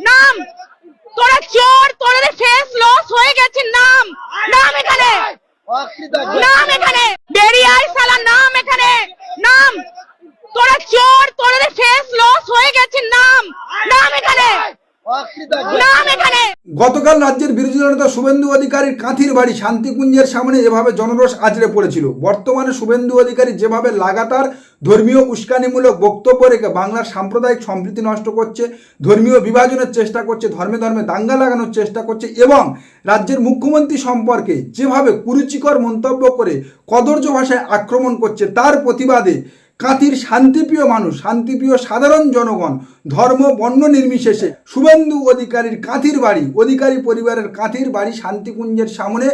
নাম! তোরা চোর তোদের ফেস লস হয়ে গেছে, নাম! নাম এখানে! নাম এখানে! বেরিয়ে সালা নাম এখানে! নাম! তোরা চোর তোদের ফেস লস হয়ে গেছে, নাম! নাম এখানে! গতকাল রাজ্যের বিরোধী দলনেতা শুভেন্দু অধিকারীর কাঁথির বাড়ি শান্তিকুঞ্জের সামনে এভাবে জনরোষ আছড়ে পড়েছিল বর্তমানে শুভেন্দু অধিকারী যেভাবে লাগাতার ধর্মীয় উস্কানিমূলক বক্তব্য রেখে বাংলার সাম্প্রদায়িক সম্প্রীতি নষ্ট করছে ধর্মীয় বিভাজনের চেষ্টা করছে ধর্মে ধর্মে দাঙ্গা লাগানোর চেষ্টা করছে এবং রাজ্যের মুখ্যমন্ত্রী সম্পর্কে যেভাবে কুরুচিকর মন্তব্য করে কদর্য ভাষায় আক্রমণ করছে তার প্রতিবাদে কাঁথির শান্তিপ্রিয় মানুষ, শান্তিপ্রিয় সাধারণ জনগণ, ধর্ম, বর্ণ নির্বিশেষে শুভেন্দু অধিকারীর কাঁথির বাড়ি, অধিকারী পরিবারের কাঁথির বাড়ি শান্তিকুঞ্জের সামনে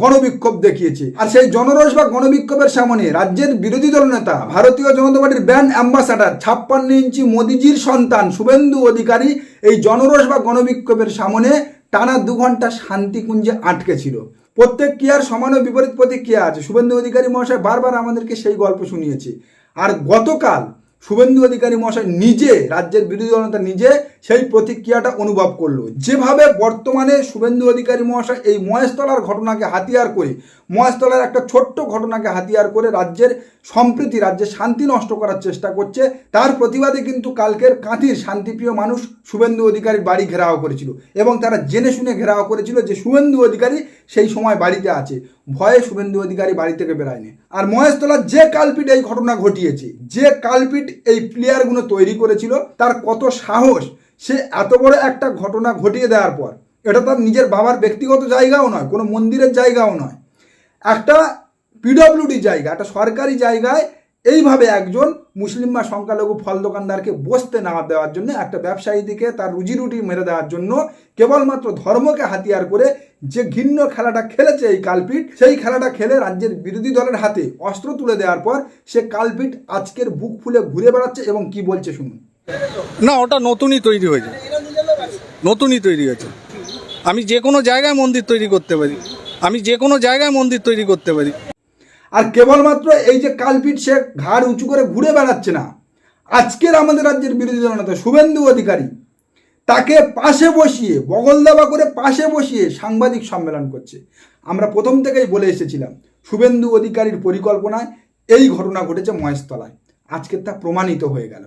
গণবিক্ষোভ দেখিয়েছে। আর সেই জনরস বা গণবিক্ষোভের সামনে রাজ্যের বিরোধী দল নেতা, ভারতীয় জনতা পার্টির ব্যান্ড অ্যাম্বাসাডার ছাপ্পান্ন ইঞ্চি মোদিজির সন্তান শুভেন্দু অধিকারী এই জনরস বা গণবিক্ষোভের সামনে টানা দু ঘণ্টা শান্তিকুঞ্জে আটকে ছিল। প্রত্যেক ক্রিয়ার সমান বিপরীত প্রতিক্রিয়া আছে। শুভেন্দু অধিকারী মহাশয় বারবার আমাদেরকে সেই গল্প শুনিয়েছে। আর গতকাল শুভেন্দু অধিকারী মহাশয় নিজে, রাজ্যের বিরোধী দলনেতা নিজে সেই প্রতিক্রিয়াটা অনুভব করল। যেভাবে বর্তমানে শুভেন্দু অধিকারী মহাশয় এই মহেশতলার ঘটনাকে হাতিয়ার করে মহেশতলার একটা ছোট্ট ঘটনাকে হাতিয়ার করে রাজ্যের সম্প্রীতি, রাজ্যের শান্তি নষ্ট করার চেষ্টা করছে। তার প্রতিবাদে কিন্তু কালকের কাঁথির শান্তিপ্রিয় মানুষ শুভেন্দু অধিকারীর বাড়ি ঘেরাও করেছিল এবং তারা জেনে শুনে ঘেরাও করেছিল যে শুভেন্দু অধিকারী সেই সময় বাড়িতে আছে। ভয়ে শুভেন্দু অধিকারী বাড়ি থেকে বেরায়নি। আর মহেশতলার যে কালপিট এই ঘটনা ঘটিয়েছে, যে কালপিট এই প্লেয়ারগুলো তৈরি করেছিল, তার কত সাহস, সে এত বড় একটা ঘটনা ঘটিয়ে দেওয়ার পর। এটা তার নিজের বাবার ব্যক্তিগত জায়গাও নয়, কোনো মন্দিরের জায়গাও নয়। একটা পিডব্লিউডি জায়গা, একটা সরকারি জায়গায় এইভাবে একজন মুসলিম বা সংখ্যালঘু ফল দোকানদারকে বসতে না দেওয়ার জন্য, একটা ব্যবসায়ীদিকে তার রুজি রুটি মেরে দেওয়ার জন্য কেবলমাত্র ধর্মকে হাতিয়ার করে যে ঘিন্ন খেলাটা খেলেছে এই কালপিট, সেই খেলাটা খেলে রাজ্যের বিরোধী দলের হাতে অস্ত্র তুলে দেওয়ার পর সে কালপিট আজকের বুক ফুলে ঘুরে বেড়াচ্ছে এবং কি বলছে শুনুন। না, ওটা নতুনই তৈরি হয়েছে। নতুনই তৈরি হয়েছে। আমি যে কোনো জায়গায় মন্দির তৈরি করতে পারি। আমি যে কোনো জায়গায় মন্দির তৈরি করতে পারি। আর কেবলমাত্র এই যে কালপিট সে ঘাড় উঁচু করে ঘুরে বেড়াচ্ছে না, আজকের আমাদের রাজ্যের বিরোধী দলনেতা শুভেন্দু অধিকারী, তাকে পাশে বসিয়ে, বগল দাবা করে পাশে বসিয়ে সাংবাদিক সম্মেলন করছে। আমরা প্রথম থেকেই বলে এসেছিলাম, শুভেন্দু অধিকারীর পরিকল্পনায় এই ঘটনা ঘটেছে মহেশতলায়। আজকে তা প্রমাণিত হয়ে গেল।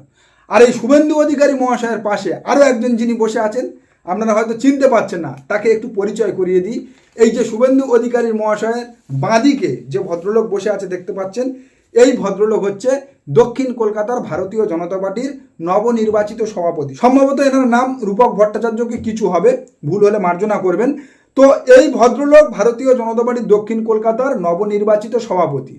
আর এই শুভেন্দু অধিকারী মহাশয়ের পাশে আরও একজন যিনি বসে আছেন আপনারা হয়তো চিনতে পারছেন না, তাকে একটু পরিচয় করিয়ে দিই। এই যে শুভেন্দু অধিকারীর মহাশয়ের বাঁদিকে যে ভদ্রলোক বসে আছে দেখতে পাচ্ছেন, এই ভদ্রলোক হচ্ছে দক্ষিণ কলকাতার ভারতীয় জনতা পার্টির নবনির্বাচিত সভাপতি। সম্ভবত এনার নাম রূপক ভট্টাচার্যকে কিছু হবে, ভুল হলে মার্জনা করবেন। তো এই ভদ্রলোক ভারতীয় জনতা পার্টির দক্ষিণ কলকাতার নবনির্বাচিত সভাপতি।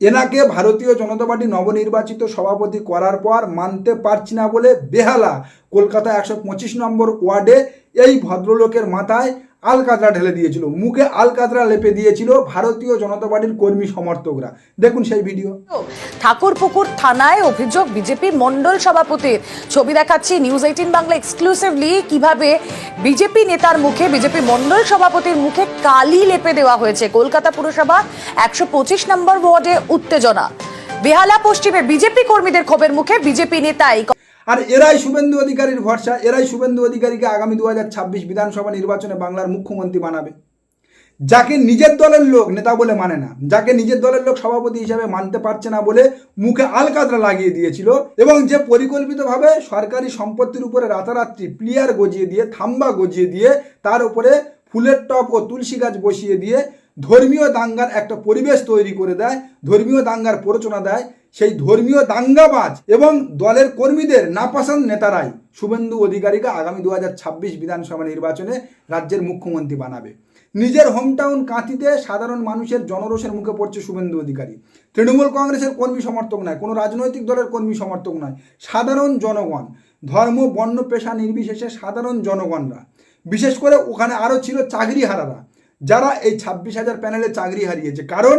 এনাকে ভারতীয় জনতা পার্টি নবনির্বাচিত সভাপতি করার পর মানতে পারছি না বলে বেহালা, কলকাতা একশো পঁচিশ নম্বর ওয়ার্ডে এই ভদ্রলোকের মাথায় আলকাতরা ঢেলে দিয়েছিল, মুখে আলকাতরা লেপে দিয়েছিল ভারতীয় জনতা পার্টির কর্মী সমর্থকরা। দেখুন সেই ভিডিও। ঠাকুরপুকুর থানায় অভিযোগ বিজেপি মন্ডল সভাপতির ছবি দেখাচ্ছি নিউজ এইটিন বাংলা এক্সক্লুসিভলি কীভাবে বিজেপি নেতার মুখে, বিজেপি মন্ডল সভাপতির মুখে কালি লেপে দেওয়া হয়েছে। কলকাতা পুরসভা একশো পঁচিশ নম্বর ওয়ার্ডে উত্তেজনা। বেহালা পশ্চিমে বিজেপি কর্মীদের ক্ষোভের মুখে বিজেপি নেতা আর এরাই শুভেন্দু অধিকারীর ভরসা, এরাই শুভেন্দু অধিকারীকে আগামী দুহাজার ছাব্বিশ বিধানসভা নির্বাচনে বাংলার মুখ্যমন্ত্রী বানাবে। যাকে নিজের দলের লোক নেতা বলে মানে না, যাকে নিজের দলের লোক সভাপতি হিসাবে মানতে পারছে না বলে মুখে আলকাতরা লাগিয়ে দিয়েছিল এবং যে পরিকল্পিতভাবে সরকারি সম্পত্তির উপরে রাতারাত্রি প্লিয়ার গজিয়ে দিয়ে, থাম্বা গজিয়ে দিয়ে, তার উপরে ফুলের টপ ও তুলসী গাছ বসিয়ে দিয়ে ধর্মীয় দাঙ্গার একটা পরিবেশ তৈরি করে দেয়, ধর্মীয় দাঙ্গার প্ররোচনা দেয় সেই ধর্মীয় দাঙ্গাবাজ এবং দলের কর্মীদের নাপাসান নেতারাই শুভেন্দু অধিকারীকে আগামী দু হাজার ছাব্বিশ বিধানসভা নির্বাচনে রাজ্যের মুখ্যমন্ত্রী বানাবে। নিজের হোমটাউন কাঁথিতে সাধারণ মানুষের জনরোষের মুখে পড়ছে শুভেন্দু অধিকারী। তৃণমূল কংগ্রেসের কর্মী সমর্থক নয়, কোনো রাজনৈতিক দলের কর্মী সমর্থক নয়, সাধারণ জনগণ। ধর্ম, বর্ণ, পেশা নির্বিশেষে সাধারণ জনগণরা। বিশেষ করে ওখানে আরও ছিল চাকরি হারারা যারা এই ছাব্বিশ হাজার প্যানেলে চাকরি হারিয়েছে। কারণ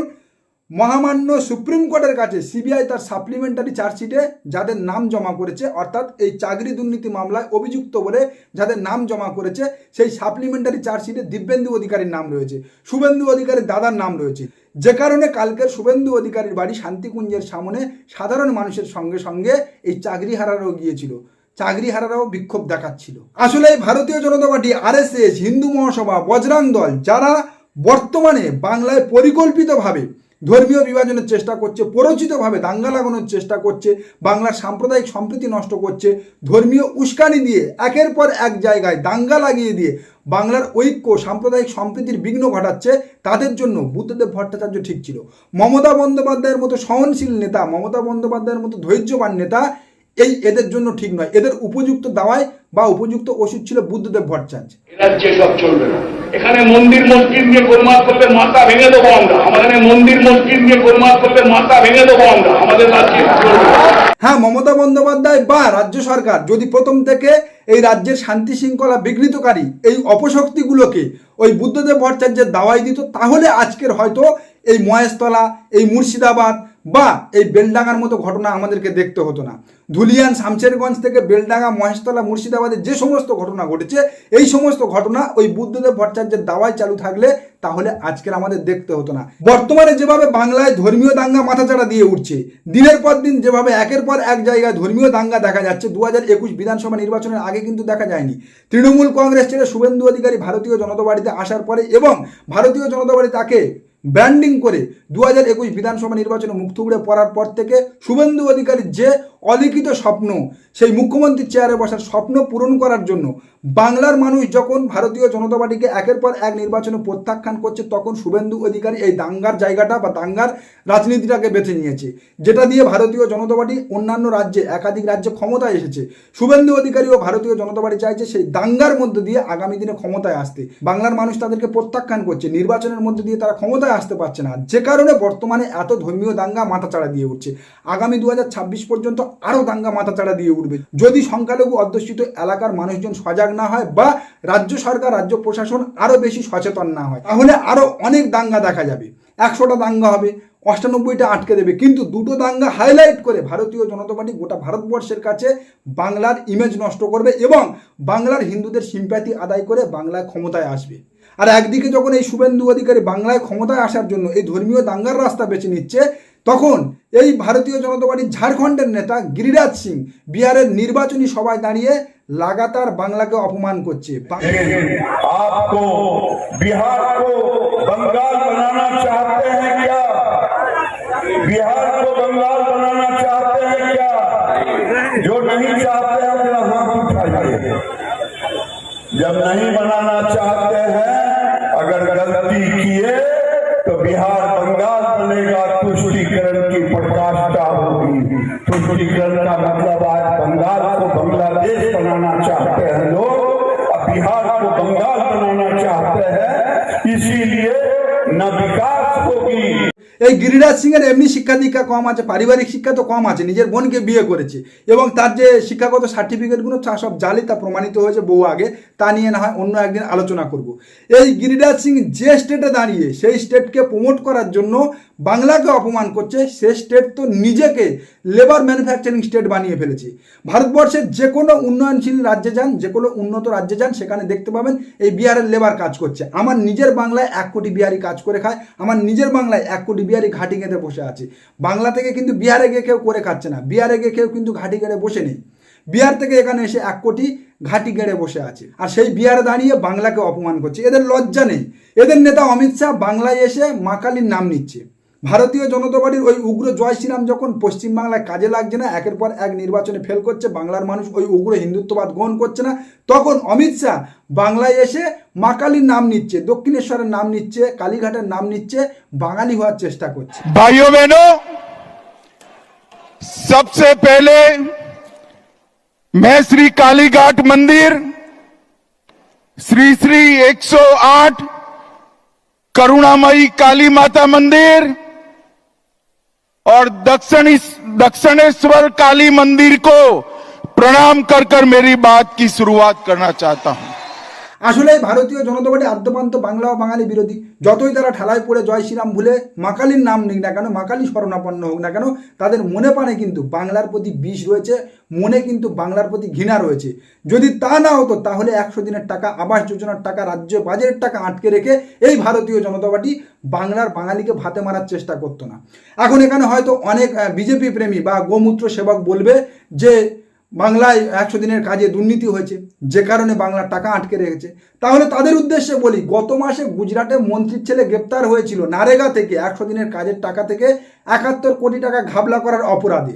মহামান্য সুপ্রিম কোর্টের কাছে সিবিআই তার সাপ্লিমেন্টারি চার্জশিটে যাদের নাম জমা করেছে, অর্থাৎ এই চাকরি দুর্নীতি মামলায় অভিযুক্ত বলে যাদের নাম জমা করেছে, সেই সাপ্লিমেন্টারি চার্জশিটে দিব্যেন্দু অধিকারীর নাম রয়েছে, শুভেন্দু অধিকারীর দাদার নাম রয়েছে। যে কারণে কালকের শুভেন্দু অধিকারীর বাড়ি শান্তিকুঞ্জের সামনে সাধারণ মানুষের সঙ্গে সঙ্গে এই চাকরি হারারও গিয়েছিল। চাকরিহারারাও বিক্ষোভ দেখাচ্ছিল। আসলে ভারতীয় জনতা পার্টি আরএসএস হিন্দু মহাসভা, বজরাং দল, যারা বর্তমানে বাংলায় পরিকল্পিতভাবে ধর্মীয় বিভাজনের চেষ্টা করছে, পরিচিতভাবে দাঙ্গা লাগানোর চেষ্টা করছে, বাংলার সাম্প্রদায়িক সম্প্রীতি নষ্ট করছে, ধর্মীয় উস্কানি দিয়ে একের পর এক জায়গায় দাঙ্গা লাগিয়ে দিয়ে বাংলার ঐক্য, সাম্প্রদায়িক সম্প্রীতির বিঘ্ন ঘটাচ্ছে, তাদের জন্য বুদ্ধদেব ভট্টাচার্য ঠিক ছিল। মমতা বন্দ্যোপাধ্যায়ের মতো সহনশীল নেতা, মমতা বন্দ্যোপাধ্যায়ের মতো ধৈর্যবান নেতা, এই এদের জন্য ঠিক নয়। এদের উপযুক্ত দাওয়ায় বা উপযুক্ত ওষুধ ছিল বুদ্ধদেব ভট্টাচার্য। রাজ্যে সব চলবে না। এখানে মন্দির মসজিদ নিয়ে গোলমাল করলে মাথা ভেঙে দেবো আমরা। আমাদের মন্দির মসজিদ নিয়ে গোলমাল করলে মাথা ভেঙে দেবো আমরা। আমাদের রাজ্যে হ্যাঁ মমতা বন্দ্যোপাধ্যায় বা রাজ্য সরকার যদি প্রথম থেকে এই রাজ্যের শান্তি শৃঙ্খলা বিঘ্নিতকারী এই অপশক্তিগুলোকে ওই বুদ্ধদেব ভট্টাচার্যের দাওয়াই দিত তাহলে আজকের হয়তো এই মহেশতলা এই মুর্শিদাবাদ বা এই বেলডাঙ্গার মতো ঘটনা আমাদেরকে দেখতে হতো না। ধুলিয়ান শামশেরগঞ্জ থেকে বেলডাঙ্গা, মহেশতলা, মুর্শিদাবাদে যে সমস্ত ঘটনা ঘটেছে, এই সমস্ত ঘটনা ওই বুদ্ধদেব ভট্টাচার্যের দাওয়াই চালু থাকলে তাহলে আজকের আমাদের দেখতে হতো না। বর্তমানে যেভাবে বাংলায় ধর্মীয় দাঙ্গা মাথাচাড়া দিয়ে উঠছে, দিনের পর দিন যেভাবে একের পর এক জায়গায় ধর্মীয় দাঙ্গা দেখা যাচ্ছে দু হাজার একুশ বিধানসভা নির্বাচনের আগে কিন্তু দেখা যায়নি। তৃণমূল কংগ্রেস ছেড়ে শুভেন্দু অধিকারী ভারতীয় জনতা পার্টিতে আসার পরে এবং ভারতীয় জনতা পার্টি তাকে ব্র্যান্ডিং করে দু হাজার একুশ বিধানসভা নির্বাচনে মুখ থুবড়ে পড়ার পর থেকে শুভেন্দু অধিকারীর যে অলিখিত স্বপ্ন, সেই মুখ্যমন্ত্রীর চেয়ারে বসার স্বপ্ন পূরণ করার জন্য বাংলার মানুষ যখন ভারতীয় জনতা পার্টিকে একের পর এক নির্বাচনে প্রত্যাখ্যান করছে, তখন শুভেন্দু অধিকারী এই দাঙ্গার জায়গাটা বা দাঙ্গার রাজনীতিটাকে বেছে নিয়েছে। যেটা দিয়ে ভারতীয় জনতা পার্টি অন্যান্য রাজ্যে, একাধিক রাজ্যে ক্ষমতায় এসেছে। শুভেন্দু অধিকারী ও ভারতীয় জনতা পার্টি চাইছে সেই দাঙ্গার মধ্যে দিয়ে আগামী দিনে ক্ষমতায় আসতে। বাংলার মানুষ তাদেরকে প্রত্যাখ্যান করছে। নির্বাচনের মধ্যে দিয়ে তারা ক্ষমতায় আসতে পারছে না। যে কারণে বর্তমানে এত ধর্মীয় দাঙ্গা মাথাচাড়া দিয়ে উঠছে। আগামী দুহাজার ছাব্বিশ পর্যন্ত আরও দাঙ্গা মাথাচাড়া দিয়ে উঠবে। যদি সংখ্যালঘু অধ্যুষিত এলাকার মানুষজন সজাগ না হয় বা রাজ্য সরকার, রাজ্য প্রশাসন আরও বেশি সচেতন না হয়, তাহলে আরও অনেক দাঙ্গা দেখা যাবে। একশোটা দাঙ্গা হবে, অষ্টানব্বইটা আটকে দেবে। কিন্তু দুটো দাঙ্গা হাইলাইট করে ভারতীয় জনতা পার্টি গোটা ভারতবর্ষের কাছে বাংলার ইমেজ নষ্ট করবে এবং বাংলার হিন্দুদের সিম্প্যাথি আদায় করে বাংলায় ক্ষমতায় আসবে। আর একদিকে যখন এই শুভেন্দু অধিকারী বাংলায় ক্ষমতায় আসার জন্য এই ধর্মীয় দাঙ্গার রাস্তা বেছে নিচ্ছে তখন এই ভারতীয় জনতা পার্টির ঝাড়খণ্ডের নেতা গিরিরাজ সিং বিহারের নির্বাচনী সভায় দাঁড়িয়ে লাগাতার বাংলাকে অপমান করছে বা- आपको बिहार को बंगाल बनाना चाहते हैं क्या बिहार को बंगाल बनाना चाहते हैं क्या जो नहीं चाहते हैं अपना हाथ उठाइए जब नहीं बनाना चाहते हैं अगर गलती किए तो बिहार बंगाल बनेगा, तुष्टिकरण की प्रकाष्ठा होगी। तुष्टिकरण का मतलब आज बंगाल को बांग्लादेश बनाना चाहते हैं लोग। अब बिहार को बंगाल बनाना चाहते हैं, इसीलिए न विकास होगी। এই গিরিরাজ সিং এর এমনি শিক্ষা দীক্ষা কম আছে, পারিবারিক শিক্ষা তো কম আছে, নিজের বোনকে বিয়ে করেছে। এবং তার যে শিক্ষাগত সার্টিফিকেটগুলো তা সব জালি তা প্রমাণিত হয়েছে বহু আগে, তা নিয়ে না হয় অন্য একদিন আলোচনা করব। এই গিরিরাজ সিং যে স্টেটে দাঁড়িয়ে, সেই স্টেটকে প্রমোট করার জন্য বাংলাকে অপমান করছে, সে স্টেট তো নিজেকে লেবার ম্যানুফ্যাকচারিং স্টেট বানিয়ে ফেলেছে। ভারতবর্ষের যে কোনো উন্নয়নশীল রাজ্যে যান যে কোনো উন্নত রাজ্যে যান, সেখানে দেখতে পাবেন এই বিহারের লেবার কাজ করছে। আমার নিজের বাংলায় এক কোটি বিহারি কাজ করে খায়, আমার নিজের বাংলায় এক কোটি বিহারি ঘাটি গেঁথে বসে আছে। বাংলা থেকে কিন্তু বিহারে গিয়ে কেউ করে খাচ্ছে না। বিহারে গিয়ে কেউ কিন্তু ঘাটি গেড়ে বসে নেই। বিহার থেকে এখানে এসে এক কোটি ঘাটি গেড়ে বসে আছে। আর সেই বিহারে দাঁড়িয়ে বাংলাকে অপমান করছে। এদের লজ্জা নেই। এদের নেতা অমিত শাহ বাংলায় এসে মা কালীর নাম নিচ্ছে। ভারতীয় জনতা পার্টির ওই উগ্র জয় শ্রীরাম যখন পশ্চিমবাংলায় কাজে লাগছে না একের পর এক নির্বাচনে ফেল করছে বাংলার মানুষ ওই উগ্র হিন্দুত্ববাদ গ্রহণ করছে না তখন অমিত শাহ বাংলায় এসে মা কালীর নাম নিচ্ছে দক্ষিণেশ্বরের নাম নিচ্ছে কালীঘাটের নাম নিচ্ছে বাঙালি হওয়ার চেষ্টা করছে भाइयों बहनों सबसे पहले मैं श्री कालीघाट मंदिर श्री श्री 108 करुणामयी काली माता मंदिर और दक्षिण दक्षिणेश्वर काली मंदिर को प्रणाम कर कर मेरी बात की शुरुआत करना चाहता हूं আসলে ভারতীয় জনতা পার্টি আদ্যপান্ত বাংলা ও বাঙালি বিরোধী যতই তারা ঠেলায় পড়ে জয় শ্রীরাম ভুলে মাকালির নাম নিক না কেন মাকালি শরণাপন্ন হোক না কেন তাদের মনে পানে কিন্তু বাংলার প্রতি বিষ রয়েছে মনে কিন্তু বাংলার প্রতি ঘৃণা রয়েছে যদি তা না হতো তাহলে একশো দিনের টাকা আবাস যোজনার টাকা রাজ্য বাজেটের টাকা আটকে রেখে এই ভারতীয় জনতা পার্টি বাংলার বাঙালিকে ভাতে মারার চেষ্টা করতো না। এখন এখানে হয়তো অনেক বিজেপি প্রেমী বা গোমূত্র সেবক বলবে যে বাংলায় একশো দিনের কাজে দুর্নীতি হয়েছে, যে কারণে বাংলার টাকা আটকে রেখেছে। তাহলে তাদের উদ্দেশ্যে বলি, গত মাসে গুজরাটে মন্ত্রীর ছেলে গ্রেপ্তার হয়েছিল নারেগা থেকে একশো দিনের কাজের টাকা থেকে একাত্তর কোটি টাকা ঘাবলা করার অপরাধে।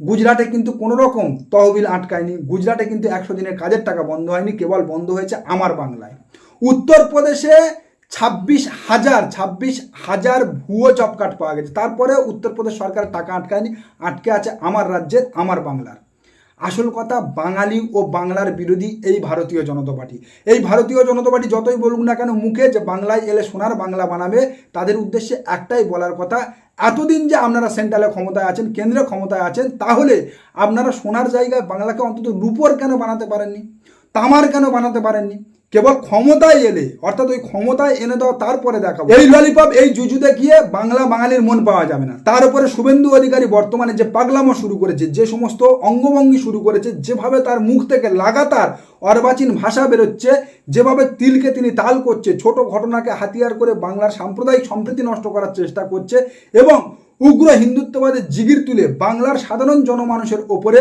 গুজরাটে কিন্তু কোনো রকম তহবিল আটকায়নি, গুজরাটে কিন্তু একশো দিনের কাজের টাকা বন্ধ হয়নি, কেবল বন্ধ হয়েছে আমার বাংলায়। উত্তরপ্রদেশে ছাব্বিশ হাজার ছাব্বিশ হাজার ভুয়ো জব কার্ড পাওয়া গেছে। তারপরে উত্তরপ্রদেশ সরকার টাকা আটকায়নি, আটকে আছে আমার রাজ্যের আমার বাংলার। আসল কথা, বাঙালি ও বাংলার বিরোধী এই ভারতীয় জনতা পার্টি। এই ভারতীয় জনতা পার্টি যতই বলুক না কেন মুখে যে বাংলায় এলে সোনার বাংলা বানাবে, তাদের উদ্দেশ্যে একটাই বলার কথা, এতদিন যে আপনারা সেন্ট্রালে ক্ষমতায় আছেন, কেন্দ্রে ক্ষমতায় আছেন, তাহলে আপনারা সোনার জায়গায় বাংলাকে অন্তত রূপর কেন বানাতে পারেননি? তামার কেন বানাতে পারেননি? কেবল ক্ষমতায় এলে, অর্থাৎ ওই ক্ষমতায় এনে দেওয়া তারপরে দেখাবো। এই ললিপপ এই জুজুতে গিয়ে বাংলা বাঙালির মন পাওয়া যাবে না। তার উপরে শুভেন্দু অধিকারী বর্তমানে যে পাগলামো শুরু করেছে, যে সমস্ত অঙ্গভঙ্গি শুরু করেছে, যেভাবে তার মুখ থেকে লাগাতার অর্বাচীন ভাষা বেরোচ্ছে, যেভাবে তিলকে তিনি তাল করছে, ছোট ঘটনাকে হাতিয়ার করে বাংলার সাম্প্রদায়িক সম্প্রীতি নষ্ট করার চেষ্টা করছে এবং উগ্র হিন্দুত্ববাদের জিগির তুলে বাংলার সাধারণ জনমানুষের ওপরে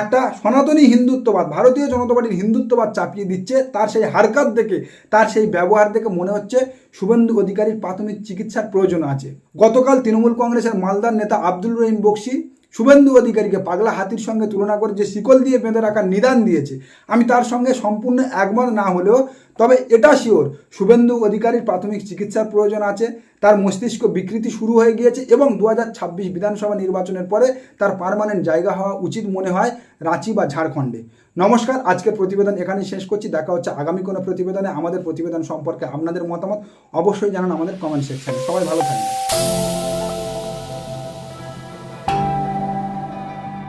একটা সনাতনী হিন্দুত্ববাদ, ভারতীয় জনতা পার্টির হিন্দুত্ববাদ চাপিয়ে দিচ্ছে, তার সেই হারকাত দেখে, তার সেই ব্যবহার দেখে মনে হচ্ছে শুভেন্দু অধিকারীর প্রাথমিক চিকিৎসার প্রয়োজন আছে। গতকাল তৃণমূল কংগ্রেসের মালদার নেতা আব্দুল রহিম বক্সি শুভেন্দু অধিকারীকে পাগলা হাতির সঙ্গে তুলনা করে যে শিকল দিয়ে বেঁধে রাখার নিদান দিয়েছে, আমি তার সঙ্গে সম্পূর্ণ একমত না হলেও, তবে এটা শিওর শুভেন্দু অধিকারীর প্রাথমিক চিকিৎসার প্রয়োজন আছে, তার মস্তিষ্ক বিকৃতি শুরু হয়ে গিয়েছে এবং দু হাজার ছাব্বিশ বিধানসভা নির্বাচনের পরে তার পারমানেন্ট জায়গা হওয়া উচিত মনে হয় রাঁচি বা ঝাড়খণ্ডে। নমস্কার আজকের প্রতিবেদন এখানেই শেষ করছি, দেখা হচ্ছে আগামী কোনো প্রতিবেদনে, আমাদের প্রতিবেদন সম্পর্কে আপনাদের মতামত অবশ্যই জানান আমাদের কমেন্ট সেকশনে সবাই ভালো থাকবেন।